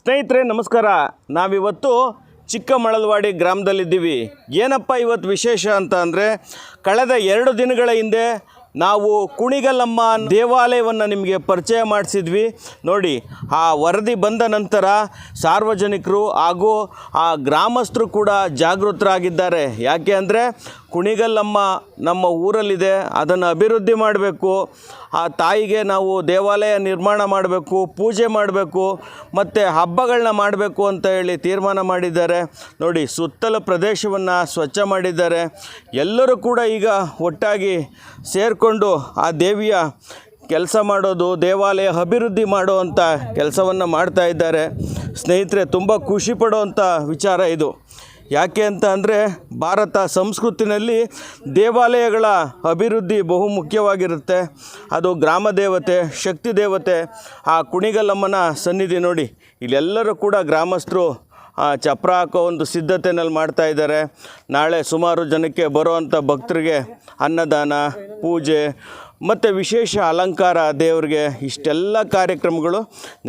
ಸ್ನೇಹಿತರೆ, ನಮಸ್ಕಾರ. ನಾವಿವತ್ತು ಚಿಕ್ಕಮಳಲ್ವಾಡಿ ಗ್ರಾಮದಲ್ಲಿದ್ದೀವಿ. ಏನಪ್ಪ ಇವತ್ತು ವಿಶೇಷ ಅಂತ ಅಂದರೆ, ಕಳೆದ ಎರಡು ದಿನಗಳ ಹಿಂದೆ ನಾವು ಕುಣಿಗಲಮ್ಮ ದೇವಾಲಯವನ್ನು ನಿಮಗೆ ಪರಿಚಯ ಮಾಡಿಸಿದ್ವಿ. ನೋಡಿ, ಆ ವರದಿ ಬಂದ ನಂತರ ಸಾರ್ವಜನಿಕರು ಹಾಗೂ ಆ ಗ್ರಾಮಸ್ಥರು ಕೂಡ ಜಾಗೃತರಾಗಿದ್ದಾರೆ. ಯಾಕೆ ಅಂದರೆ ಕುಣಿಗಲ್ಲಮ್ಮ ನಮ್ಮ ಊರಲ್ಲಿದೆ, ಅದನ್ನು ಅಭಿವೃದ್ಧಿ ಮಾಡಬೇಕು. ಆ ತಾಯಿಗೆ ನಾವು ದೇವಾಲಯ ನಿರ್ಮಾಣ ಮಾಡಬೇಕು, ಪೂಜೆ ಮಾಡಬೇಕು, ಮತ್ತು ಹಬ್ಬಗಳನ್ನ ಮಾಡಬೇಕು ಅಂತ ಹೇಳಿ ತೀರ್ಮಾನ ಮಾಡಿದ್ದಾರೆ. ನೋಡಿ, ಸುತ್ತಲ ಪ್ರದೇಶವನ್ನು ಸ್ವಚ್ಛ ಮಾಡಿದ್ದಾರೆ. ಎಲ್ಲರೂ ಕೂಡ ಈಗ ಒಟ್ಟಾಗಿ ಸೇರಿಕೊಂಡು ಆ ದೇವಿಯ ಕೆಲಸ ಮಾಡೋದು, ದೇವಾಲಯ ಅಭಿವೃದ್ಧಿ ಮಾಡುವಂಥ ಕೆಲಸವನ್ನು ಮಾಡ್ತಾ ಇದ್ದಾರೆ. ಸ್ನೇಹಿತರೆ, ತುಂಬ ಖುಷಿ ಪಡುವಂಥ ವಿಚಾರ ಇದು. ಯಾಕೆ ಅಂತ ಅಂದರೆ ಭಾರತ ಸಂಸ್ಕೃತಿನಲ್ಲಿ ದೇವಾಲಯಗಳ ಅಭಿವೃದ್ಧಿ ಬಹು ಮುಖ್ಯವಾಗಿರುತ್ತೆ. ಅದು ಗ್ರಾಮ ದೇವತೆ, ಶಕ್ತಿ ದೇವತೆ, ಆ ಕುಣಿಗಲಮ್ಮನ ಸನ್ನಿಧಿ ನೋಡಿ. ಇಲ್ಲೆಲ್ಲರೂ ಕೂಡ ಗ್ರಾಮಸ್ಥರು ಚಪ್ರ ಹಾಕೋ ಒಂದು ಸಿದ್ಧತೆನಲ್ಲಿ ಮಾಡ್ತಾ ಇದ್ದಾರೆ. ನಾಳೆ ಸುಮಾರು ಜನಕ್ಕೆ ಬರುವಂಥ ಭಕ್ತರಿಗೆ ಅನ್ನದಾನ, ಪೂಜೆ ಮತ್ತು ವಿಶೇಷ ಅಲಂಕಾರ ದೇವರಿಗೆ ಇಷ್ಟೆಲ್ಲ ಕಾರ್ಯಕ್ರಮಗಳು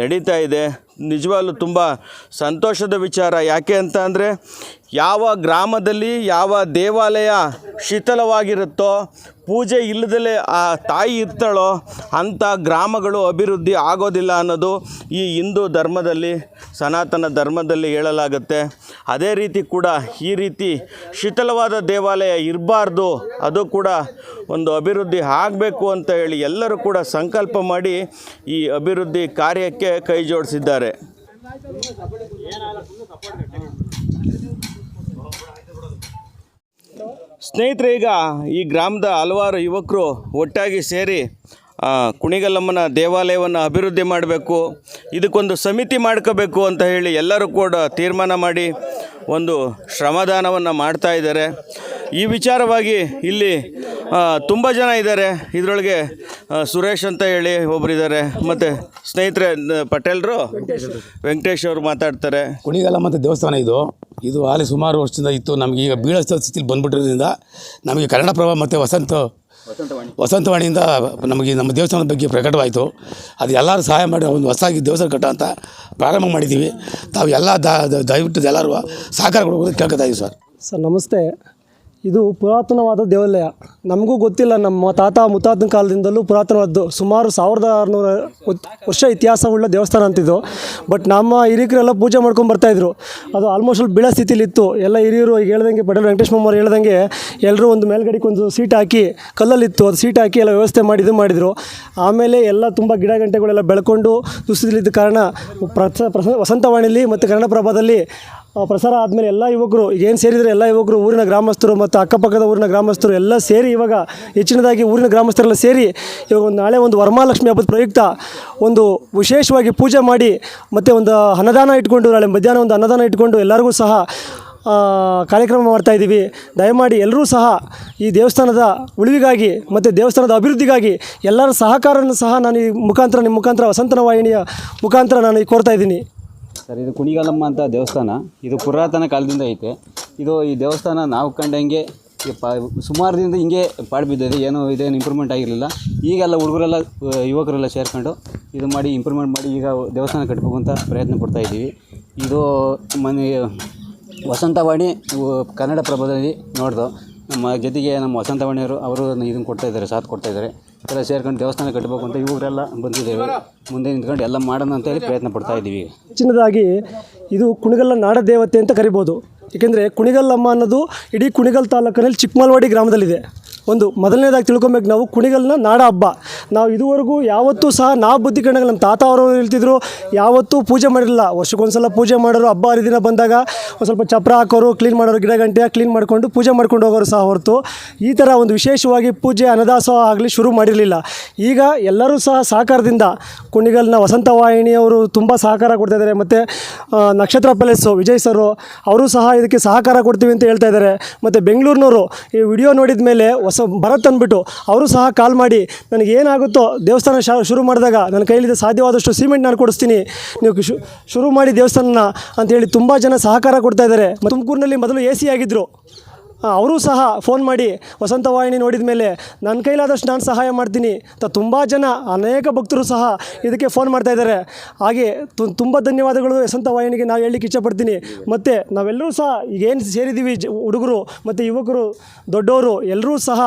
ನಡೀತಾ ಇದೆ. ನಿಜವಾಗ್ಲೂ ತುಂಬ ಸಂತೋಷದ ವಿಚಾರ. ಯಾಕೆ ಅಂತ ಅಂದರೆ, ಯಾವ ಗ್ರಾಮದಲ್ಲಿ ಯಾವ ದೇವಾಲಯ ಶಿಥಿಲವಾಗಿರುತ್ತೋ, ಪೂಜೆ ಇಲ್ಲದಲೇ ಆ ತಾಯಿ ಇರ್ತಾಳೋ, ಅಂಥ ಗ್ರಾಮಗಳು ಅಭಿವೃದ್ಧಿ ಆಗೋದಿಲ್ಲ ಅನ್ನೋದು ಈ ಹಿಂದೂ ಧರ್ಮದಲ್ಲಿ, ಸನಾತನ ಧರ್ಮದಲ್ಲಿ ಹೇಳಲಾಗುತ್ತೆ. ಅದೇ ರೀತಿ ಕೂಡ ಈ ರೀತಿ ಶಿಥಿಲವಾದ ದೇವಾಲಯ ಇರಬಾರ್ದು, ಅದು ಕೂಡ ಒಂದು ಅಭಿವೃದ್ಧಿ ಆಗಬೇಕು ಅಂತ ಹೇಳಿ ಎಲ್ಲರೂ ಕೂಡ ಸಂಕಲ್ಪ ಮಾಡಿ ಈ ಅಭಿವೃದ್ಧಿ ಕಾರ್ಯಕ್ಕೆ ಕೈ ಜೋಡಿಸಿದ್ದಾರೆ. ಸ್ನೇಹಿತರೆ, ಈಗ ಈ ಗ್ರಾಮದ ಹಲವಾರು ಯುವಕರು ಒಟ್ಟಾಗಿ ಸೇರಿ ಕುಣಿಗಲಮ್ಮನ ದೇವಾಲಯವನ್ನು ಅಭಿವೃದ್ಧಿ ಮಾಡಬೇಕು, ಇದಕ್ಕೊಂದು ಸಮಿತಿ ಮಾಡ್ಕೋಬೇಕು ಅಂತ ಹೇಳಿ ಎಲ್ಲರೂ ಕೂಡ ತೀರ್ಮಾನ ಮಾಡಿ ಒಂದು ಶ್ರಮದಾನವನ್ನು ಮಾಡ್ತಾ ಇದ್ದಾರೆ. ಈ ವಿಚಾರವಾಗಿ ಇಲ್ಲಿ ತುಂಬ ಜನ ಇದ್ದಾರೆ. ಇದರೊಳಗೆ ಸುರೇಶ್ ಅಂತ ಹೇಳಿ ಒಬ್ಬರಿದ್ದಾರೆ ಮತ್ತು ಸ್ನೇಹಿತರೆ ನ- ಪಟೇಲ್ರು ವೆಂಕಟೇಶ್ ಅವರು ಮಾತಾಡ್ತಾರೆ. ಕುಣಿಗಲ್ಲ ಮತ್ತು ದೇವಸ್ಥಾನ ಇದು. ಇದು ಆಲಿ ಸುಮಾರು ವರ್ಷದಿಂದ ಇತ್ತು. ನಮಗೆ ಈಗ ಬೀಳಸ್ಥ ಸ್ಥಿತಿಲಿ ಬಂದ್ಬಿಟ್ಟಿರೋದ್ರಿಂದ ನಮಗೆ ಕನ್ನಡಪ್ರಭ ಮತ್ತು ವಸಂತ ವಸಂತವಾಣಿಯಿಂದ ನಮಗೆ ನಮ್ಮ ದೇವಸ್ಥಾನದ ಬಗ್ಗೆ ಪ್ರಕಟವಾಯಿತು. ಅದು ಎಲ್ಲರೂ ಸಹಾಯ ಮಾಡಿ ಒಂದು ಹೊಸದಾಗಿ ದೇವಸ್ಥಾನ ಕಟ್ಟೋ ಅಂತ ಪ್ರಾರಂಭ ಮಾಡಿದ್ದೀವಿ. ತಾವು ಎಲ್ಲ ದ- ದಯವಿಟ್ಟು ಎಲ್ಲರೂ ಸಹಕಾರ ಕೊಡ್ಬೋದು ಕೇಳ್ಕೊತಾ ಇದ್ದೀವಿ ಸರ್. ಸರ್ ನಮಸ್ತೆ. ಇದು ಪುರಾತನವಾದ ದೇವಾಲಯ. ನಮಗೂ ಗೊತ್ತಿಲ್ಲ, ನಮ್ಮ ತಾತ ಮುತ್ತಾತನ ಕಾಲದಿಂದಲೂ ಪುರಾತನವಾದ್ದು. ಸುಮಾರು ಸಾವಿರದ ಆರುನೂರ ವರ್ಷ ಇತಿಹಾಸವುಳ್ಳ ದೇವಸ್ಥಾನ ಅಂತಿದ್ದು ಬಟ್ ನಮ್ಮ ಹಿರಿಯರೆಲ್ಲ ಪೂಜೆ ಮಾಡ್ಕೊಂಡು ಬರ್ತಾಯಿದ್ರು ಅದು ಆಲ್ಮೋಸ್ಟ್ ಅಲ್ಲಿ ಬೀಳೋ ಸ್ಥಿತಿಲಿತ್ತು. ಎಲ್ಲ ಹಿರಿಯರು ಈಗ ಹೇಳ್ದಂಗೆ ಪಟೇಲ್ ವೆಂಕಟೇಶ್ ಮಮ್ಮವ್ರು ಹೇಳ್ದಂಗೆ ಎಲ್ಲರೂ ಒಂದು ಮೇಲ್ಗಡೆಗೆ ಒಂದು ಸೀಟ್ ಹಾಕಿ ಕಲ್ಲಲ್ಲಿತ್ತು. ಅದು ಸೀಟ್ ಹಾಕಿ ಎಲ್ಲ ವ್ಯವಸ್ಥೆ ಮಾಡಿ ಇದು ಮಾಡಿದರು. ಆಮೇಲೆ ಎಲ್ಲ ತುಂಬ ಗಿಡ ಗಂಟೆಗಳೆಲ್ಲ ಬೆಳ್ಕೊಂಡು ದುಸ್ಥಿತಿಲಿದ್ದ ಕಾರಣ ಪ್ರಸ ಪ್ರಸ ವಸಂತವಾಣಿಲಿ ಮತ್ತು ಕನ್ನಡಪ್ರಭದಲ್ಲಿ ಪ್ರಸಾರ ಆದಮೇಲೆ ಎಲ್ಲ ಯುವಕರು ಏನು ಸೇರಿದರೆ ಎಲ್ಲ ಯುವಕರು ಊರಿನ ಗ್ರಾಮಸ್ಥರು ಮತ್ತು ಅಕ್ಕಪಕ್ಕದ ಊರಿನ ಗ್ರಾಮಸ್ಥರು ಎಲ್ಲ ಸೇರಿ ಇವಾಗ ಹೆಚ್ಚಿನದಾಗಿ ಊರಿನ ಗ್ರಾಮಸ್ಥರೆಲ್ಲ ಸೇರಿ ಇವಾಗ ಒಂದು ನಾಳೆ ಒಂದು ವರಮಹಾಲಕ್ಷ್ಮಿ ಹಬ್ಬದ ಪ್ರಯುಕ್ತ ಒಂದು ವಿಶೇಷವಾಗಿ ಪೂಜೆ ಮಾಡಿ ಮತ್ತು ಒಂದು ಅನ್ನದಾನ ಇಟ್ಕೊಂಡು, ನಾಳೆ ಮಧ್ಯಾಹ್ನ ಒಂದು ಅನ್ನದಾನ ಇಟ್ಕೊಂಡು ಎಲ್ಲರಿಗೂ ಸಹ ಕಾರ್ಯಕ್ರಮ ಮಾಡ್ತಾ ಇದ್ದೀವಿ. ದಯಮಾಡಿ ಎಲ್ಲರೂ ಸಹ ಈ ದೇವಸ್ಥಾನದ ಉಳಿವಿಗಾಗಿ ಮತ್ತು ದೇವಸ್ಥಾನದ ಅಭಿವೃದ್ಧಿಗಾಗಿ ಎಲ್ಲರ ಸಹಕಾರವನ್ನು ಸಹ ನಾನು ಈ ಮುಖಾಂತರ, ನಿಮ್ಮ ಮುಖಾಂತರ ವಸಂತನ ವಾಹಿನಿಯ ಮುಖಾಂತರ ನಾನು ಕೋರ್ತಾ ಇದ್ದೀನಿ. ಸರ್, ಇದು ಕುಣಿಗಾಲಮ್ಮ ಅಂತ ದೇವಸ್ಥಾನ. ಇದು ಪುರಾತನ ಕಾಲದಿಂದ ಐತೆ. ಇದು ಈ ದೇವಸ್ಥಾನ ನಾವು ಕಂಡಂಗೆ ಸುಮಾರು ದಿನದಿಂದ ಹಿಂಗೆ ಪಾಡು ಬಿದ್ದಿದೆ ಏನೂ ಇದೇನು ಇಂಪ್ರೂವ್ಮೆಂಟ್ ಆಗಿರಲಿಲ್ಲ. ಈಗೆಲ್ಲ ಹುಡುಗರೆಲ್ಲ, ಯುವಕರೆಲ್ಲ ಸೇರ್ಕೊಂಡು ಇದು ಮಾಡಿ ಇಂಪ್ರೂವ್ಮೆಂಟ್ ಮಾಡಿ ಈಗ ದೇವಸ್ಥಾನ ಕಟ್ಬೇಕು ಅಂತ ಪ್ರಯತ್ನ ಪಡ್ತಾ ಇದ್ದೀವಿ. ಇದು ಮನೆ, ವಸಂತವಾಣಿ ಕನ್ನಡ ಪ್ರಭದಲ್ಲಿ ನೋಡ್ದು. ನಮ್ಮ ಜೊತೆಗೆ ನಮ್ಮ ವಸಂತವಾಣಿಯವರು, ಅವರು ಇದನ್ನು ಕೊಡ್ತಾಯಿದ್ದಾರೆ ಸಾಥ್ ಕೊಡ್ತಾ ಇದ್ದಾರೆ. ಎಲ್ಲ ಸೇರ್ಕೊಂಡು ದೇವಸ್ಥಾನ ಕಟ್ಟಬೇಕು ಅಂತ ಇವರೆಲ್ಲ ಬಂದಿದ್ದೇವೆ. ಮುಂದೆ ನಿಂತ್ಕೊಂಡು ಎಲ್ಲ ಮಾಡೋಣ ಅಂತ ಹೇಳಿ ಪ್ರಯತ್ನ ಪಡ್ತಾ ಇದ್ದೀವಿ. ಚಿನ್ನದಾಗಿ ಇದು ಕುಣಿಗಲ್ಲ ನಾಡ ದೇವತೆ ಅಂತ ಕರಿಬೋದು. ಏಕೆಂದರೆ ಕುಣಿಗಲ್ಲಮ್ಮ ಅನ್ನೋದು ಇಡೀ ಕುಣಿಗಲ್ ತಾಲೂಕಿನಲ್ಲಿ ಚಿಕ್ಕಮಲ್ವಾಡಿ ಗ್ರಾಮದಲ್ಲಿದೆ. ಒಂದು ಮೊದಲನೇದಾಗಿ ತಿಳ್ಕೊಬೇಕು ನಾವು ಕುಣಿಗಲ್ನ ನಾಡ ಹಬ್ಬ. ನಾವು ಇದುವರೆಗೂ ಯಾವತ್ತೂ ಸಹ ನಾ ಬುದ್ಧಿ ಕಣಗಳು ನಮ್ಮ ತಾತ ಅವರು ಹೇಳ್ತಿದ್ರು, ಯಾವತ್ತೂ ಪೂಜೆ ಮಾಡಿರಲಿಲ್ಲ. ವರ್ಷಕ್ಕೊಂದ್ಸಲ ಪೂಜೆ ಮಾಡೋರು ಹಬ್ಬ ಹರಿದಿನ ಬಂದಾಗ ಒಂದು ಸ್ವಲ್ಪ ಚಪ್ರ ಹಾಕೋರು ಕ್ಲೀನ್ ಮಾಡೋರು ಗಿಡ ಗಂಟೆ ಕ್ಲೀನ್ ಮಾಡಿಕೊಂಡು ಪೂಜೆ ಮಾಡ್ಕೊಂಡು ಹೋಗೋರು ಸಹ ಹೊರತು ಈ ಥರ ಒಂದು ವಿಶೇಷವಾಗಿ ಪೂಜೆ ಅನ್ನದಾಸೋಹ ಆಗಲಿ ಶುರು ಮಾಡಿರಲಿಲ್ಲ. ಈಗ ಎಲ್ಲರೂ ಸಹ ಸಹಕಾರದಿಂದ ಕುಣಿಗಲ್ನ ವಸಂತ ವಾಹಿನಿಯವರು ತುಂಬ ಸಹಕಾರ ಕೊಡ್ತಾ ಇದ್ದಾರೆ. ಮತ್ತು ನಕ್ಷತ್ರ ಪ್ಯಾಲೇಸು ವಿಜಯ್ ಸರು ಅವರು ಸಹ ಇದಕ್ಕೆ ಸಹಕಾರ ಕೊಡ್ತೀವಿ ಅಂತ ಹೇಳ್ತಾ ಇದ್ದಾರೆ. ಮತ್ತು ಬೆಂಗಳೂರಿನವರು ಈ ವಿಡಿಯೋ ನೋಡಿದ ಮೇಲೆ ಹೊಸ ಭರತ್ ಅಂದ್ಬಿಟ್ಟು ಅವರು ಸಹ ಕಾಲ್ ಮಾಡಿ, ನನಗೆ ಏನಾಗುತ್ತೋ ದೇವಸ್ಥಾನ ಶುರು ಮಾಡಿದಾಗ ನನ್ನ ಕೈಲಿದೆ ಸಾಧ್ಯವಾದಷ್ಟು ಸಿಮೆಂಟ್ ನಾನು ಕೊಡಿಸ್ತೀನಿ. ನೀವು ಶುರು ಮಾಡಿ ದೇವಸ್ಥಾನನ ಅಂತೇಳಿ ತುಂಬ ಜನ ಸಹಕಾರ ಕೊಡ್ತಾ ಇದ್ದಾರೆ. ತುಮಕೂರಿನಲ್ಲಿ ಮೊದಲು ಎ ಸಿ ಆಗಿದ್ದರು ಅವರು ಸಹ ಫೋನ್ ಮಾಡಿ ವಸಂತವಾಹಿನಿ ನೋಡಿದ ಮೇಲೆ ನನ್ನ ಕೈಲಾದಷ್ಟು ನಾನು ಸಹಾಯ ಮಾಡ್ತೀನಿ. ಅಂತ ತುಂಬ ಜನ, ಅನೇಕ ಭಕ್ತರು ಸಹ ಇದಕ್ಕೆ ಫೋನ್ ಮಾಡ್ತಾ ಇದ್ದಾರೆ. ಹಾಗೆ ತುಂಬ ಧನ್ಯವಾದಗಳು ವಸಂತವಾಹಿನಿಗೆ ನಾವು ಹೇಳಲಿಕ್ಕೆ ಇಷ್ಟಪಡ್ತೀನಿ. ಮತ್ತು ನಾವೆಲ್ಲರೂ ಸಹ ಈಗೇನು ಸೇರಿದ್ದೀವಿ ಹುಡುಗರು ಮತ್ತು ಯುವಕರು ದೊಡ್ಡವರು ಎಲ್ಲರೂ ಸಹ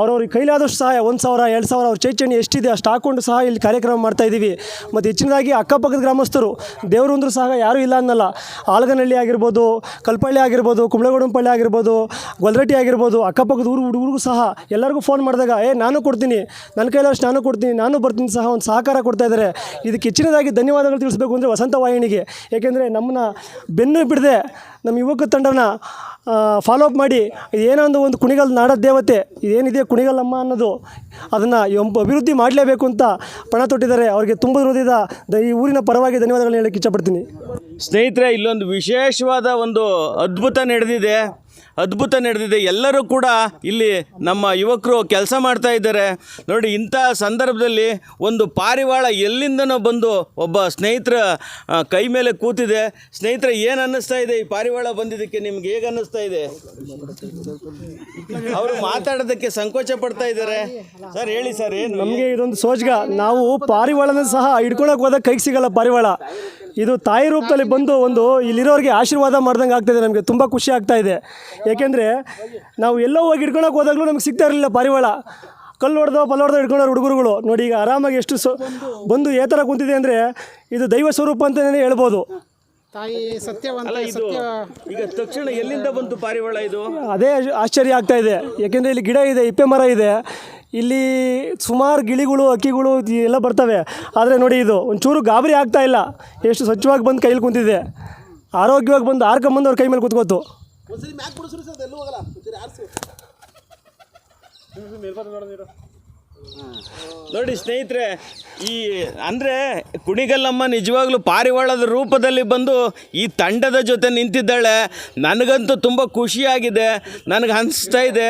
ಅವ್ರವ್ರಿಗೆ ಕೈಲಾದಷ್ಟು ಸಹಾಯ, ಒಂದು ಸಾವಿರ, ಎರಡು ಸಾವಿರ, ಅವ್ರ ಚೈಚಣಿ ಎಷ್ಟಿದೆ ಅಷ್ಟು ಹಾಕ್ಕೊಂಡು ಸಹ ಇಲ್ಲಿ ಕಾರ್ಯಕ್ರಮ ಮಾಡ್ತಾಯಿದ್ದೀವಿ ಮತ್ತು ಹೆಚ್ಚಿನದಾಗಿ ಅಕ್ಕಪಕ್ಕದ ಗ್ರಾಮಸ್ಥರು, ದೇವರು ಅಂದರೂ ಸಹ ಯಾರೂ ಇಲ್ಲ ಅನ್ನಲ್ಲ. ಆಲಗನಹಳ್ಳಿ ಆಗಿರ್ಬೋದು ಕಲ್ಪಳ್ಳಿ ಆಗಿರ್ಬೋದು ಕುಂಬಳಗೌಡನಪಳ್ಳಿ ಆಗಿರ್ಬೋದು ಗೊಲ್ರಟ್ಟಿ ಆಗಿರ್ಬೋದು, ಅಕ್ಕಪಕ್ಕದ ಊರು ಹುಡುಗರಿಗೂ ಸಹ ಎಲ್ಲರಿಗೂ ಫೋನ್ ಮಾಡಿದಾಗ, ಏ, ನಾನು ಕೊಡ್ತೀನಿ. ನನ್ನ ಕೈಲಾದಷ್ಟು ನಾನು ಕೊಡ್ತೀನಿ, ನಾನು ಬರ್ತೀನಿ ಸಹ ಒಂದು ಸಹಕಾರ ಕೊಡ್ತಾ ಇದ್ದಾರೆ. ಇದಕ್ಕೆ ಹೆಚ್ಚಿನದಾಗಿ ಧನ್ಯವಾದಗಳು ತಿಳಿಸ್ಬೇಕು ಅಂದರೆ ವಸಂತ ವಾಹಿನಿಗೆ. ಏಕೆಂದರೆ ನಮ್ಮನ್ನ ಬೆನ್ನು ಬಿಡದೆ ನಮ್ಮ ಯುವಕ ತಂಡನ ಫಾಲೋ ಅಪ್ ಮಾಡಿ ಏನೋ ಒಂದು ಒಂದು ಕುಣಿಗಲ್ ನಾಡ ದೇವತೆ ಏನಿದೆ ಕುಣಿಗಲ್ಲಮ್ಮ ಅನ್ನೋದು, ಅದನ್ನು ಅಭಿವೃದ್ಧಿ ಮಾಡಲೇಬೇಕು ಅಂತ ಪಣ ತೊಟ್ಟಿದ್ದಾರೆ. ಅವರಿಗೆ ತುಂಬ ಹೃದಯದ ಈ ಊರಿನ ಪರವಾಗಿ ಧನ್ಯವಾದಗಳನ್ನ ಹೇಳಕ್ಕೆ ಇಷ್ಟಪಡ್ತೀನಿ ಸ್ನೇಹಿತರೆ, ಇಲ್ಲೊಂದು ವಿಶೇಷವಾದ ಒಂದು ಅದ್ಭುತ ನಡೆದಿದೆ. ಅದ್ಭುತ ನಡೆದಿದೆ. ಎಲ್ಲರೂ ಕೂಡ ಇಲ್ಲಿ ನಮ್ಮ ಯುವಕರು ಕೆಲಸ ಮಾಡ್ತಾ ಇದ್ದಾರೆ. ನೋಡಿ, ಇಂಥ ಸಂದರ್ಭದಲ್ಲಿ ಒಂದು ಪಾರಿವಾಳ ಎಲ್ಲಿಂದನೋ ಬಂದು ಒಬ್ಬ ಸ್ನೇಹಿತರ ಕೈ ಮೇಲೆ ಕೂತಿದೆ. ಸ್ನೇಹಿತರೆ, ಏನು ಅನ್ನಿಸ್ತಾ ಇದೆ? ಈ ಪಾರಿವಾಳ ಬಂದಿದ್ದಕ್ಕೆ ನಿಮ್ಗೆ ಹೇಗೆ ಅನ್ನಿಸ್ತಾ ಇದೆ? ಅವರು ಮಾತಾಡೋದಕ್ಕೆ ಸಂಕೋಚ ಪಡ್ತಾ ಇದ್ದಾರೆ. ಸರ್, ಹೇಳಿ ಸರ್, ಏನು? ನಮಗೆ ಇದೊಂದು ಸೋಜ್ಗ. ನಾವು ಪಾರಿವಾಳನ ಸಹ ಹಿಡ್ಕೊಳಕ್ಕೆ ಹೋದಾಗ ಕೈಗೆ ಸಿಗಲ್ಲ ಪಾರಿವಾಳ. ಇದು ತಾಯಿ ರೂಪದಲ್ಲಿ ಬಂದು ಒಂದು ಇಲ್ಲಿರೋರಿಗೆ ಆಶೀರ್ವಾದ ಮಾಡ್ದಂಗೆ ಆಗ್ತಾಯಿದೆ ನಮಗೆ. ತುಂಬ ಖುಷಿ ಆಗ್ತಾ ಇದೆ. ಏಕೆಂದರೆ ನಾವು ಎಲ್ಲೋ ಹೋಗಿ ಹಿಡ್ಕೊಳಕ್ಕೆ ಹೋದಾಗಲೂ ನಮ್ಗೆ ಸಿಗ್ತಾ ಇರಲಿಲ್ಲ ಪಾರಿವಾಳ. ಕಲ್ಲು ಹೊಡೆದೋ ಪಲ್ಲೊಡ್ದೋ ಹೊಡೆದೋ ಹಿಡ್ಕೊಂಡವ್ರು ಹುಡುಗರುಗಳು. ನೋಡಿ ಈಗ ಆರಾಮಾಗಿ ಎಷ್ಟು ಸೊ ಬಂದು ಏ ಥರ ಕುಂತಿದೆ ಅಂದರೆ ಇದು ದೈವ ಸ್ವರೂಪ ಅಂತಲೇ ಹೇಳ್ಬೋದು. ತಾಯಿ ಸತ್ಯವಂತ ಈಗ ತಕ್ಷಣ ಎಲ್ಲಿಂದ ಬಂತು ಪಾರಿವಾಳ ಇದು? ಅದೇ ಆಶ್ಚರ್ಯ ಆಗ್ತಾ ಇದೆ. ಯಾಕೆಂದರೆ ಇಲ್ಲಿ ಗಿಡ ಇದೆ ಇಪ್ಪೆ ಮರ ಇದೆ. ಇಲ್ಲಿ ಸುಮಾರು ಗಿಳಿಗಳು ಅಕ್ಕಿಗಳು ಎಲ್ಲ ಬರ್ತವೆ. ಆದರೆ ನೋಡಿ ಇದು ಒಂಚೂರು ಗಾಬರಿ ಆಗ್ತಾ ಇಲ್ಲ. ಎಷ್ಟು ಸ್ವಚ್ಛವಾಗಿ ಬಂದು ಕೈಲಿ ಕುಂತಿದೆ. ಆರೋಗ್ಯವಾಗಿ ಬಂದು ಆರ್ಕೊಂಬಂದು ಅವ್ರ ಕೈ ಮೇಲೆ ಕೂತ್ಕೋತು. ನೋಡಿ ಸ್ನೇಹಿತರೆ, ಈ ಅಂದರೆ ಕುಣಿಗಲ್ಲಮ್ಮ ನಿಜವಾಗ್ಲೂ ಪಾರಿವಾಳದ ರೂಪದಲ್ಲಿ ಬಂದು ಈ ತಂಡದ ಜೊತೆ ನಿಂತಿದ್ದಾಳೆ. ನನಗಂತೂ ತುಂಬ ಖುಷಿಯಾಗಿದೆ, ನನಗೆ ಅನಿಸ್ತಾ ಇದೆ.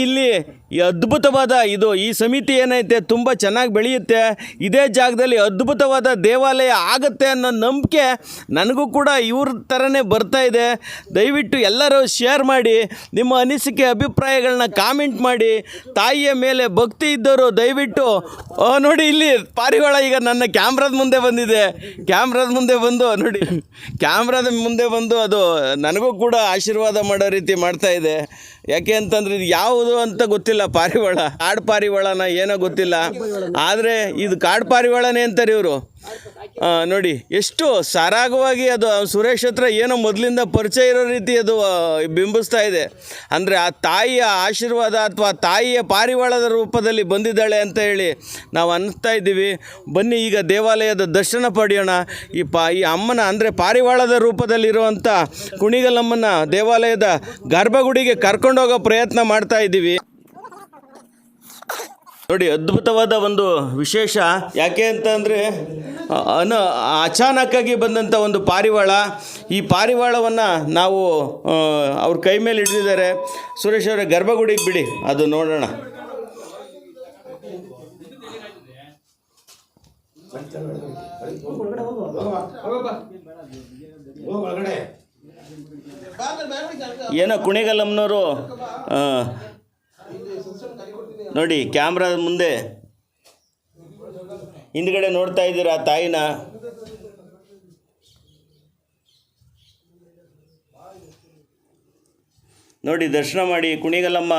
ಇಲ್ಲಿ ಈ ಅದ್ಭುತವಾದ ಇದು ಈ ಸಮಿತಿ ಏನೈತೆ, ತುಂಬ ಚೆನ್ನಾಗಿ ಬೆಳೆಯುತ್ತೆ. ಇದೇ ಜಾಗದಲ್ಲಿ ಅದ್ಭುತವಾದ ದೇವಾಲಯ ಆಗುತ್ತೆ ಅನ್ನೋ ನಂಬಿಕೆ ನನಗೂ ಕೂಡ ಇವ್ರ ಥರನೇ ಬರ್ತಾ ಇದೆ. ದಯವಿಟ್ಟು ಎಲ್ಲರೂ ಶೇರ್ ಮಾಡಿ, ನಿಮ್ಮ ಅನಿಸಿಕೆ ಅಭಿಪ್ರಾಯಗಳನ್ನ ಕಾಮೆಂಟ್ ಮಾಡಿ. ತಾಯಿಯ ಮೇಲೆ ಭಕ್ತಿ ಇದ್ದವರು ದಯವಿಟ್ಟು, ಓ ನೋಡಿ ಇಲ್ಲಿ ಪಾರಿವಾಳ ಈಗ ನನ್ನ ಕ್ಯಾಮ್ರಾದ ಮುಂದೆ ಬಂದಿದೆ. ಕ್ಯಾಮ್ರಾದ ಮುಂದೆ ಬಂದು, ನೋಡಿ, ಕ್ಯಾಮ್ರಾದ ಮುಂದೆ ಬಂದು ಅದು ನನಗೂ ಕೂಡ ಆಶೀರ್ವಾದ ಮಾಡೋ ರೀತಿ ಮಾಡ್ತಾ ಇದೆ. ಯಾಕೆ ಅಂತಂದ್ರೆ ಇದು ಯಾವುದು ಅಂತ ಗೊತ್ತಿಲ್ಲ ಪಾರಿವಾಳ. ಕಾಡು ಪಾರಿವಾಳನ ಏನೋ ಗೊತ್ತಿಲ್ಲ. ಆದರೆ ಇದು ಕಾಡು ಪಾರಿವಾಳನೇ ಅಂತಾರೆ ಇವರು. ನೋಡಿ, ಎಷ್ಟು ಸರಾಗವಾಗಿ ಅದು ಸುರೇಶ್ ಹತ್ರ ಏನೋ ಮೊದಲಿಂದ ಪರಿಚಯ ಇರೋ ರೀತಿ ಅದು ಬಿಂಬಿಸ್ತಾ ಇದೆ. ಅಂದರೆ ಆ ತಾಯಿಯ ಆಶೀರ್ವಾದ ಅಥವಾ ತಾಯಿಯ ಪಾರಿವಾಳದ ರೂಪದಲ್ಲಿ ಬಂದಿದ್ದಾಳೆ ಅಂತ ಹೇಳಿ ನಾವು ಅನ್ನಿಸ್ತಾ ಇದ್ದೀವಿ. ಬನ್ನಿ, ಈಗ ದೇವಾಲಯದ ದರ್ಶನ ಪಡೆಯೋಣ. ಈ ಪಾ, ಈ ಅಮ್ಮನ, ಅಂದರೆ ಪಾರಿವಾಳದ ರೂಪದಲ್ಲಿರುವಂಥ ಕುಣಿಗಲಮ್ಮನ ದೇವಾಲಯದ ಗರ್ಭಗುಡಿಗೆ ಕರ್ಕೊಂಡೋಗೋ ಪ್ರಯತ್ನ ಮಾಡ್ತಾ ಇದ್ದೀವಿ. ನೋಡಿ, ಅದ್ಭುತವಾದ ಒಂದು ವಿಶೇಷ. ಯಾಕೆ ಅಂತಂದರೆ ಅನ, ಅಚಾನಕ್ಕಾಗಿ ಬಂದಂಥ ಒಂದು ಪಾರಿವಾಳ. ಈ ಪಾರಿವಾಳವನ್ನು ನಾವು ಅವ್ರ ಕೈ ಮೇಲೆ ಹಿಡಿದಿದ್ದಾರೆ. ಸುರೇಶ್ ಅವರ, ಗರ್ಭಗುಡಿಗೆ ಬಿಡಿ, ಅದು ನೋಡೋಣ. ಏನೋ ಕುಣಿಗಲಮ್ನವರು ನೋಡಿ ಕ್ಯಾಮ್ರಾದ ಮುಂದೆ ಹಿಂದ್ಗಡೆ ನೋಡ್ತಾ ಇದ್ದೀರಾ ತಾಯಿನ? ನೋಡಿ, ದರ್ಶನ ಮಾಡಿ, ಕುಣಿಗಲಮ್ಮ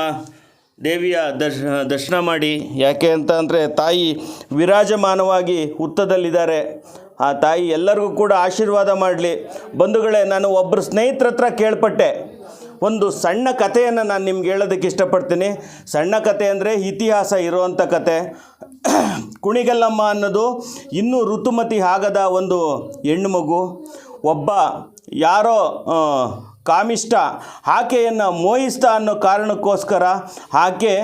ದೇವಿಯ ದರ್ಶ, ದರ್ಶನ ಮಾಡಿ. ಯಾಕೆ ಅಂತ ಅಂದರೆ, ತಾಯಿ ವಿರಾಜಮಾನವಾಗಿ ಹುತ್ತದಲ್ಲಿದ್ದಾರೆ. ಆ ತಾಯಿ ಎಲ್ಲರಿಗೂ ಕೂಡ ಆಶೀರ್ವಾದ ಮಾಡಲಿ. ಬಂಧುಗಳೇ, ನಾನು ಒಬ್ಬರು ಸ್ನೇಹಿತರ ಹತ್ರ ಕೇಳ್ಪಟ್ಟೆ. ಒಂದು ಸಣ್ಣ ಕಥೆಯನ್ನು ನಾನು ನಿಮ್ಗೆ ಹೇಳೋದಕ್ಕೆ ಇಷ್ಟಪಡ್ತೀನಿ. ಸಣ್ಣ ಕಥೆ ಅಂದರೆ ಇತಿಹಾಸ ಇರುವಂಥ ಕತೆ ಕುಣಿಗಲ್ಲಮ್ಮ ಅನ್ನೋದು ಇನ್ನೂ ಋತುಮತಿ ಆಗದ ಒಂದು ಹೆಣ್ಣು ಮಗು ಒಬ್ಬ ಯಾರೋ ಕಾಮಿಷ್ಟ, ಆಕೆಯನ್ನು ಮೋಹಿಸ್ತಾ ಅನ್ನೋ ಕಾರಣಕ್ಕೋಸ್ಕರ ಆಕೆ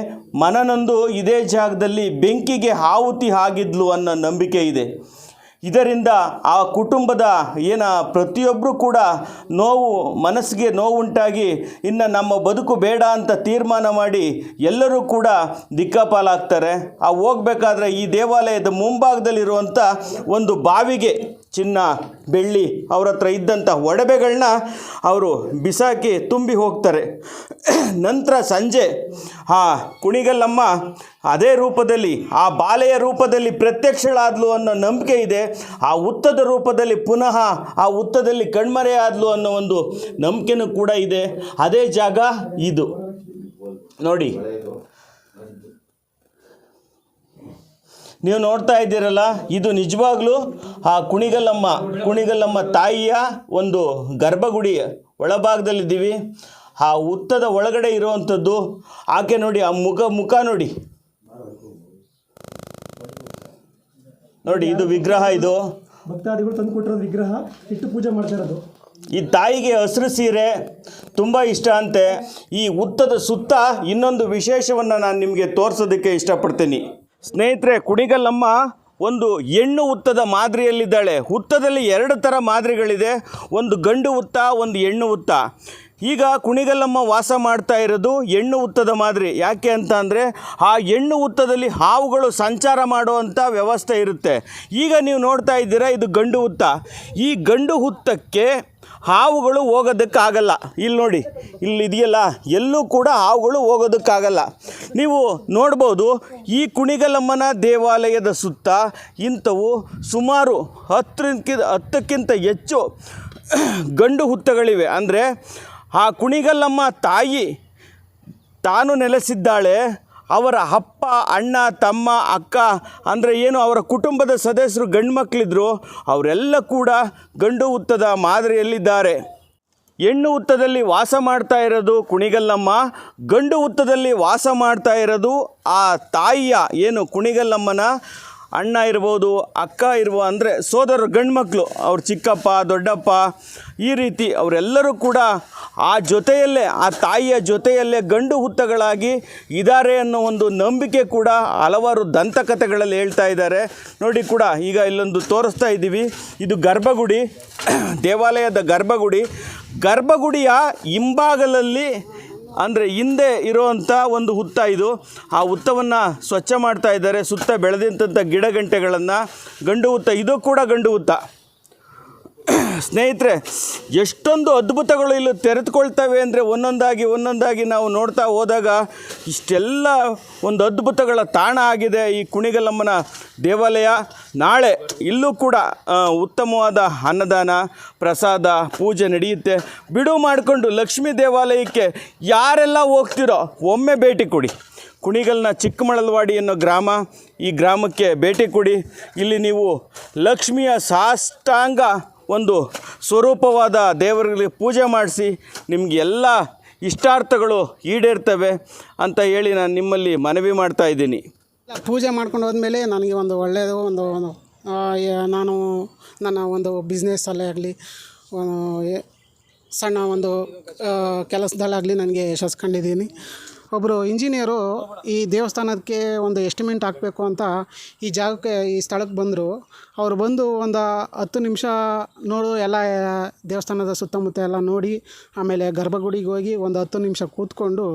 ಮನನೊಂದು ಇದೇ ಜಾಗದಲ್ಲಿ ಬೆಂಕಿಗೆ ಆಹುತಿ ಆಗಿದ್ಲು ಅನ್ನೋ ನಂಬಿಕೆ ಇದೆ. ಇದರಿಂದ ಆ ಕುಟುಂಬದ ಏನ ಪ್ರತಿಯೊಬ್ಬರು ಕೂಡ ನೋವು, ಮನಸ್ಸಿಗೆ ನೋವುಂಟಾಗಿ ಇನ್ನು ನಮ್ಮ ಬದುಕು ಬೇಡ ಅಂತ ತೀರ್ಮಾನ ಮಾಡಿ ಎಲ್ಲರೂ ಕೂಡ ದಿಕ್ಕಾಪಾಲಾಗ್ತಾರೆ. ಆ ಹೋಗ್ಬೇಕಾದ್ರೆ ಈ ದೇವಾಲಯದ ಮುಂಭಾಗದಲ್ಲಿರುವಂಥ ಒಂದು ಬಾವಿಗೆ ಚಿನ್ನ, ಬೆಳ್ಳಿ ಅವ್ರ ಹತ್ರ ಇದ್ದಂಥ ಒಡವೆಗಳನ್ನ ಅವರು ಬಿಸಾಕಿ ತುಂಬಿ ಹೋಗ್ತಾರೆ. ನಂತರ ಸಂಜೆ, ಆ ಕುಣಿಗಲ್ಲಮ್ಮ ಅದೇ ರೂಪದಲ್ಲಿ, ಆ ಬಾಲೆಯ ರೂಪದಲ್ಲಿ ಪ್ರತ್ಯಕ್ಷಳಾದ್ಲು ಅನ್ನೋ ನಂಬಿಕೆ ಇದೆ. ಆ ಉತ್ತದ ರೂಪದಲ್ಲಿ ಪುನಃ, ಆ ಉತ್ತದಲ್ಲಿ ಕಣ್ಮರೆಯಾದ್ಲು ಅನ್ನೋ ಒಂದು ನಂಬಿಕೆನೂ ಕೂಡ ಇದೆ. ಅದೇ ಜಾಗ ಇದು. ನೋಡಿ. ನೀವು ನೋಡ್ತಾ ಇದ್ದೀರಲ್ಲ ಇದು ನಿಜವಾಗ್ಲೂ ಆ ಕುಣಿಗಲ್ಲಮ್ಮ ಕುಣಿಗಲ್ಲಮ್ಮ ತಾಯಿಯ ಒಂದು ಗರ್ಭಗುಡಿ ಒಳಭಾಗದಲ್ಲಿದ್ದೀವಿ. ಆ ಉತ್ತದ ಒಳಗಡೆ ಇರುವಂಥದ್ದು ಆಕೆ ನೋಡಿ ಆ ಮುಖ ಮುಖ ನೋಡಿ. ನೋಡಿ ಇದು ವಿಗ್ರಹ ಇದು. ಭಕ್ತಾದಿಗಳು ತಂದು ಕೊಟ್ಟಿರೋ ವಿಗ್ರಹ ಇಟ್ಟು ಪೂಜೆ ಮಾಡ್ತಾ ಇರೋದು. ಈ ತಾಯಿಗೆ ಹಸಿರು ಸೀರೆ ತುಂಬ ಇಷ್ಟ ಅಂತೆ. ಈ ಉತ್ತದ ಸುತ್ತ ಇನ್ನೊಂದು ವಿಶೇಷವನ್ನು ನಾನು ನಿಮಗೆ ತೋರಿಸೋದಕ್ಕೆ ಇಷ್ಟಪಡ್ತೀನಿ. ಸ್ನೇಹಿತರೆ ಕುಣಿಗಲ್ಲಮ್ಮ ಒಂದು ಹೆಣ್ಣು ಹುತ್ತದ ಮಾದರಿಯಲ್ಲಿದ್ದಾಳೆ. ಹುತ್ತದಲ್ಲಿ ಎರಡು ಥರ ಮಾದರಿಗಳಿದೆ. ಒಂದು ಗಂಡು ಹುತ್ತ, ಒಂದು ಹೆಣ್ಣು ಹುತ್ತ. ಈಗ ಕುಣಿಗಲ್ಲಮ್ಮ ವಾಸ ಮಾಡ್ತಾ ಇರೋದು ಹೆಣ್ಣು ಹುತ್ತದ ಮಾದರಿ. ಯಾಕೆ ಅಂತ ಅಂದರೆ, ಆ ಹೆಣ್ಣು ಹುತ್ತದಲ್ಲಿ ಹಾವುಗಳು ಸಂಚಾರ ಮಾಡುವಂಥ ವ್ಯವಸ್ಥೆ ಇರುತ್ತೆ. ಈಗ ನೀವು ನೋಡ್ತಾ ಇದ್ದೀರಾ, ಇದು ಗಂಡು ಹುತ್ತ. ಈ ಗಂಡು ಹುತ್ತಕ್ಕೆ ಹಾವುಗಳು ಹೋಗೋದಕ್ಕಾಗಲ್ಲ. ಇಲ್ಲಿ ನೋಡಿ ಇಲ್ಲಿ ಇದೆಯಲ್ಲ, ಎಲ್ಲೂ ಕೂಡ ಹಾವುಗಳು ಹೋಗೋದಕ್ಕಾಗಲ್ಲ. ನೀವು ನೋಡ್ಬೋದು, ಈ ಕುಣಿಗಲಮ್ಮನ ದೇವಾಲಯದ ಸುತ್ತ ಇಂಥವು ಸುಮಾರು ಹತ್ತರಿಂದ, ಹತ್ತಕ್ಕಿಂತ ಹೆಚ್ಚು ಗಂಡು ಹುತ್ತಗಳಿವೆ. ಅಂದರೆ ಆ ಕುಣಿಗಲ್ಲಮ್ಮ ತಾಯಿ ತಾನು ನೆಲೆಸಿದ್ದಾಳೆ. ಅವರ ಅಪ್ಪ, ಅಣ್ಣ, ತಮ್ಮ, ಅಕ್ಕ, ಅಂದರೆ ಏನು ಅವರ ಕುಟುಂಬದ ಸದಸ್ಯರು ಗಂಡು ಮಕ್ಕಳಿದ್ರು ಅವರೆಲ್ಲ ಕೂಡ ಗಂಡು ಹುತ್ತದ ಮಾದರಿಯಲ್ಲಿದ್ದಾರೆ. ಹೆಣ್ಣು ಹುತ್ತದಲ್ಲಿ ವಾಸ ಮಾಡ್ತಾ ಇರೋದು ಕುಣಿಗಲ್ಲಮ್ಮ. ಗಂಡು ಹುತ್ತದಲ್ಲಿ ವಾಸ ಮಾಡ್ತಾ ಇರೋದು ಆ ತಾಯಿಯ, ಏನು ಕುಣಿಗಲ್ಲಮ್ಮನ? ಅಣ್ಣ ಇರ್ಬೋದು, ಅಕ್ಕ ಇರುವ ಅಂದರೆ ಸೋದರರು ಗಂಡು ಮಕ್ಕಳು ಅವ್ರ ಚಿಕ್ಕಪ್ಪ, ದೊಡ್ಡಪ್ಪ, ಈ ರೀತಿ ಅವರೆಲ್ಲರೂ ಕೂಡ ಆ ಜೊತೆಯಲ್ಲೇ, ಆ ತಾಯಿಯ ಜೊತೆಯಲ್ಲೇ ಗಂಡು ಹುತ್ತಗಳಾಗಿ ಇದ್ದಾರೆ ಅನ್ನೋ ಒಂದು ನಂಬಿಕೆ ಕೂಡ ಹಲವಾರು ದಂತಕಥೆಗಳಲ್ಲಿ ಹೇಳ್ತಾ ಇದ್ದಾರೆ. ನೋಡಿ ಕೂಡ ಈಗ ಇಲ್ಲೊಂದು ತೋರಿಸ್ತಾ ಇದ್ದೀವಿ. ಇದು ಗರ್ಭಗುಡಿ, ದೇವಾಲಯದ ಗರ್ಭಗುಡಿ. ಗರ್ಭಗುಡಿಯ ಹಿಂಭಾಗದಲ್ಲಿ ಅಂದರೆ ಹಿಂದೆ ಇರೋವಂಥ ಒಂದು ಹುತ್ತ ಇದು. ಆ ಹುತ್ತವನ್ನು ಸ್ವಚ್ಛ ಮಾಡ್ತಾ ಇದ್ದಾರೆ. ಸುತ್ತ ಬೆಳೆದಂಥ ಗಿಡ ಗಂಟೆಗಳನ್ನು ಗಂಡು ಹುತ್ತ, ಇದು ಕೂಡ ಗಂಡು ಹುತ್ತ. ಸ್ನೇಹಿತರೆ, ಎಷ್ಟೊಂದು ಅದ್ಭುತಗಳು ಇಲ್ಲಿ ತೆರೆದುಕೊಳ್ತವೆ ಅಂದರೆ ಒಂದೊಂದಾಗಿ ಒಂದೊಂದಾಗಿ ನಾವು ನೋಡ್ತಾ ಹೋದಾಗ ಇಷ್ಟೆಲ್ಲ ಒಂದು ಅದ್ಭುತಗಳ ತಾಣ ಆಗಿದೆ ಈ ಕುಣಿಗಲಮ್ಮನ ದೇವಾಲಯ. ನಾಳೆ ಇಲ್ಲೂ ಕೂಡ ಉತ್ತಮವಾದ ಅನ್ನದಾನ, ಪ್ರಸಾದ, ಪೂಜೆ ನಡೆಯುತ್ತೆ. ಬಿಡು ಮಾಡಿಕೊಂಡು ಲಕ್ಷ್ಮೀ ದೇವಾಲಯಕ್ಕೆ ಯಾರೆಲ್ಲ ಹೋಗ್ತಿರೋ ಒಮ್ಮೆ ಭೇಟಿ ಕೊಡಿ. ಕುಣಿಗಲ್ನ ಚಿಕ್ಕಮಳಲ್ವಾಡಿ ಅನ್ನೋ ಗ್ರಾಮ, ಈ ಗ್ರಾಮಕ್ಕೆ ಭೇಟಿ ಕೊಡಿ. ಇಲ್ಲಿ ನೀವು ಲಕ್ಷ್ಮಿಯ ಸಾಷ್ಟಾಂಗ ಒಂದು ಸ್ವರೂಪವಾದ ದೇವರುಗಳಿಗೆ ಪೂಜೆ ಮಾಡಿಸಿ ನಿಮಗೆ ಎಲ್ಲ ಇಷ್ಟಾರ್ಥಗಳು ಈಡೇರ್ತವೆ ಅಂತ ಹೇಳಿ ನಾನು ನಿಮ್ಮಲ್ಲಿ ಮನವಿ ಮಾಡ್ತಾ ಇದ್ದೀನಿ. ಪೂಜೆ ಮಾಡ್ಕೊಂಡು ಹೋದ್ಮೇಲೆ ನನಗೆ ಒಂದು ಒಳ್ಳೆಯದು ಒಂದು ಒಂದು, ನಾನು ನನ್ನ ಒಂದು ಬಿಸ್ನೆಸ್ಸಲ್ಲೇ ಆಗಲಿ ಸಣ್ಣ ಒಂದು ಕೆಲಸದಲ್ಲಾಗಲಿ ನನಗೆ ಯಶಸ್ಸು ಕಂಡಿದ್ದೀನಿ. ಒಬ್ಬರು ಇಂಜಿನಿಯರು ಈ ದೇವಸ್ಥಾನಕ್ಕೆ ಒಂದು ಎಸ್ಟಿಮೇಟ್ ಹಾಕಬೇಕು ಅಂತ ಈ ಜಾಗಕ್ಕೆ, ಈ ಸ್ಥಳಕ್ಕೆ ಬಂದರು. ಅವರು ಬಂದು ಒಂದು ಹತ್ತು ನಿಮಿಷ ನೋಡು, ಎಲ್ಲ ದೇವಸ್ಥಾನದ ಸುತ್ತಮುತ್ತ ಎಲ್ಲ ನೋಡಿ, ಆಮೇಲೆ ಗರ್ಭಗುಡಿಗೆ ಹೋಗಿ ಒಂದು ಹತ್ತು ನಿಮಿಷ ಕೂತ್ಕೊಂಡು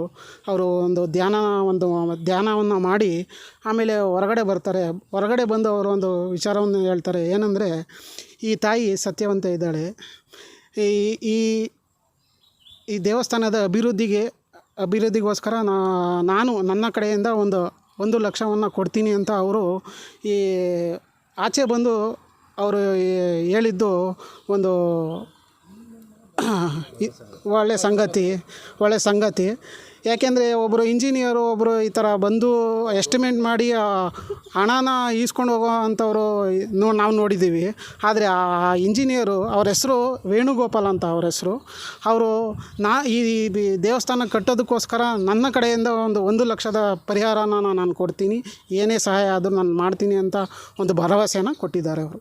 ಅವರು ಒಂದು ಧ್ಯಾನ, ಒಂದು ಧ್ಯಾನವನ್ನು ಮಾಡಿ, ಆಮೇಲೆ ಹೊರಗಡೆ ಬರ್ತಾರೆ. ಹೊರಗಡೆ ಬಂದು ಅವರು ಒಂದು ವಿಚಾರವನ್ನು ಹೇಳ್ತಾರೆ. ಏನಂದರೆ, ಈ ತಾಯಿ ಸತ್ಯವಂತ ಇದ್ದಾಳೆ. ಈ ಈ ಈ ದೇವಸ್ಥಾನದ ಅಭಿವೃದ್ಧಿಗೆ ಅಭಿವೃದ್ಧಿಗೋಸ್ಕರ ನಾನು ನನ್ನ ಕಡೆಯಿಂದ ಒಂದು ಒಂದು ಲಕ್ಷವನ್ನು ಕೊಡ್ತೀನಿ ಅಂತ ಅವರು ಈ, ಆಚೆ ಬಂದು ಅವರು ಹೇಳಿದ್ದು ಒಂದು ಒಳ್ಳೆ ಸಂಗತಿ ಒಳ್ಳೆ ಸಂಗತಿ. ಯಾಕೆಂದರೆ ಒಬ್ಬರು ಇಂಜಿನಿಯರು ಒಬ್ಬರು ಈ ಥರ ಬಂದು ಎಸ್ಟಿಮೇಟ್ ಮಾಡಿ ಹಣನ ಈಸ್ಕೊಂಡು ಹೋಗೋ ನೋ, ನಾವು ನೋಡಿದ್ದೀವಿ. ಆದರೆ ಆ ಇಂಜಿನಿಯರು ಅವ್ರ ಹೆಸರು ವೇಣುಗೋಪಾಲ್ ಅಂತ ಅವ್ರ ಹೆಸರು. ಅವರು ನಾ, ಈ ಈ ದೇವಸ್ಥಾನ ಕಟ್ಟೋದಕ್ಕೋಸ್ಕರ ನನ್ನ ಕಡೆಯಿಂದ ಒಂದು ಒಂದು ಲಕ್ಷದ ಪರಿಹಾರನ ನಾನು ಕೊಡ್ತೀನಿ. ಏನೇ ಸಹಾಯ ಆದರೂ ನಾನು ಮಾಡ್ತೀನಿ ಅಂತ ಒಂದು ಭರವಸೆಯನ್ನು ಕೊಟ್ಟಿದ್ದಾರೆ ಅವರು.